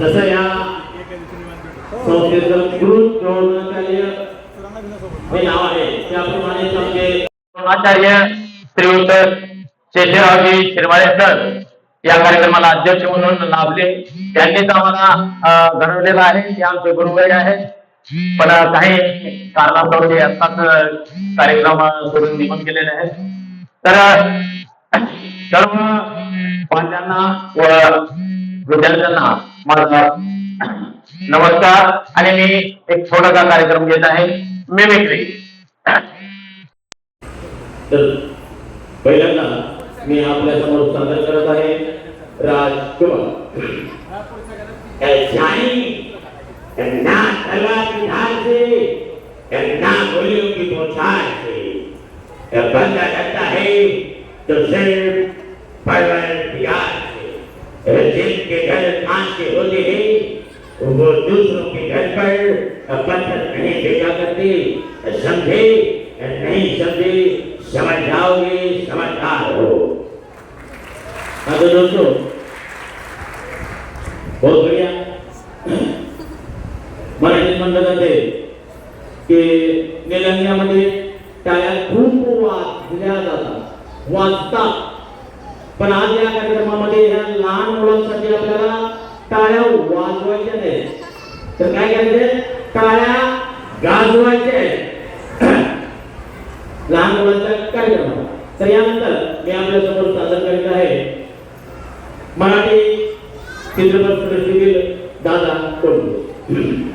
जसं या संस्थेचं कृत जोडणं हे नाव आहे. त्याप्रमाणे आमचे आचार्य श्रीयुक्त शेषरावजी शिरवाळे सर या कार्यक्रमाला अध्यक्ष म्हणून लाभले. त्यांनीच आम्हाला घडवलेलं आहे. ते आमचे गुरुवर्ग आहेत. पण काही कारणास्तव ते आत्ताच कार्यक्रम अं, सोडून निघून गेलेले आहेत. तर सर्व पाल्यांना व विद्यार्थ्यांना माझा नमस्कार. आणि मी एक छोटासा कार्यक्रम घेत आहे. मिमिक्री तर पहिल्यांदा मी आपल्या समोर सादर करत आहे. करता है तो सिर्फ़ जिनके घर कांच के होते हैं। वो दूसरों के घर पर पत्थर नहीं भेजा करते। समझे नहीं समझे, समझ जाओगे, समझदार हो। हाँ तो दोस्तों, बहुत बढ़िया। मराठीत म्हणलं जाते की निलंग्यामध्ये टाळ्या खूप वाज दिल्या जातात वाजतात पण आज या कार्यक्रमामध्ये ह्या लहान मुलांसाठी आपल्याला टाळ्या वाजवायच्या आहेत. तर काय करायचे टाळ्या गाजवायच्या लहान मुलांचा कार्यक्रम. तर यानंतर मी आपल्यासमोर सादर करीत आहे मराठी चित्रपट सृष्टीतील दादा कोंडे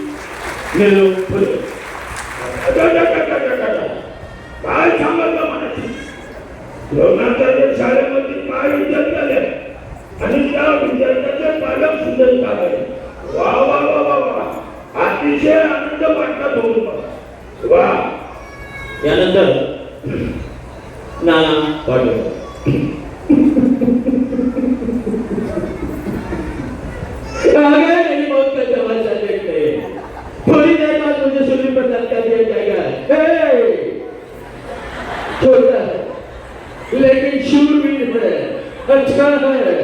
फुले काय सांगायचं मराठी लोणांच्या शाळेमध्ये काय विद्यार्थी आले आणि त्या विद्यार्थ्याचे पालक सुंदर झाले वा वा वा वा वा अतिशय आनंद वाटला बघून वा यानंतर नाना पाटील लेकिन शूरवीर है अच्छा है,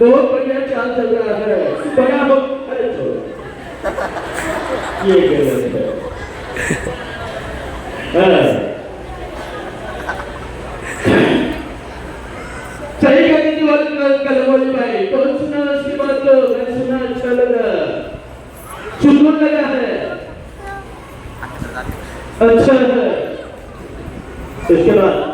बहुत बढ़िया चाल चल रहा है, बड़ा हो ये सही करने की बात कल कौन सुना तो मैं सुना अच्छा लगा। लगा है। अच्छा है। इसके बाद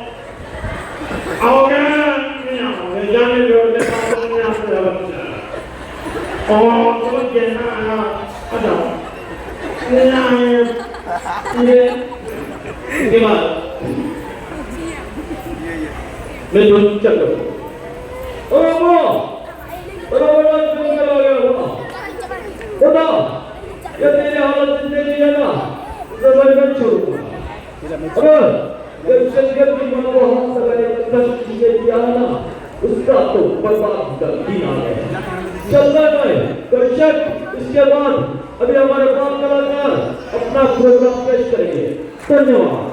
어, 저는 이제 하나 하자. 근데 나 근데 이게 막내돈 진짜 어, 뭐? 어, 뭐? 오다 여태에 하나 진짜지 하나 세발 맞추고. 하나 여태가 비만하고 하나 세발 맞추고 진짜지 하나 우스타또 발바 비나네 दर्शक इसके बाद अभी हमारे बाल कलाकार अपना प्रोग्राम पेश करेंगे। धन्यवाद।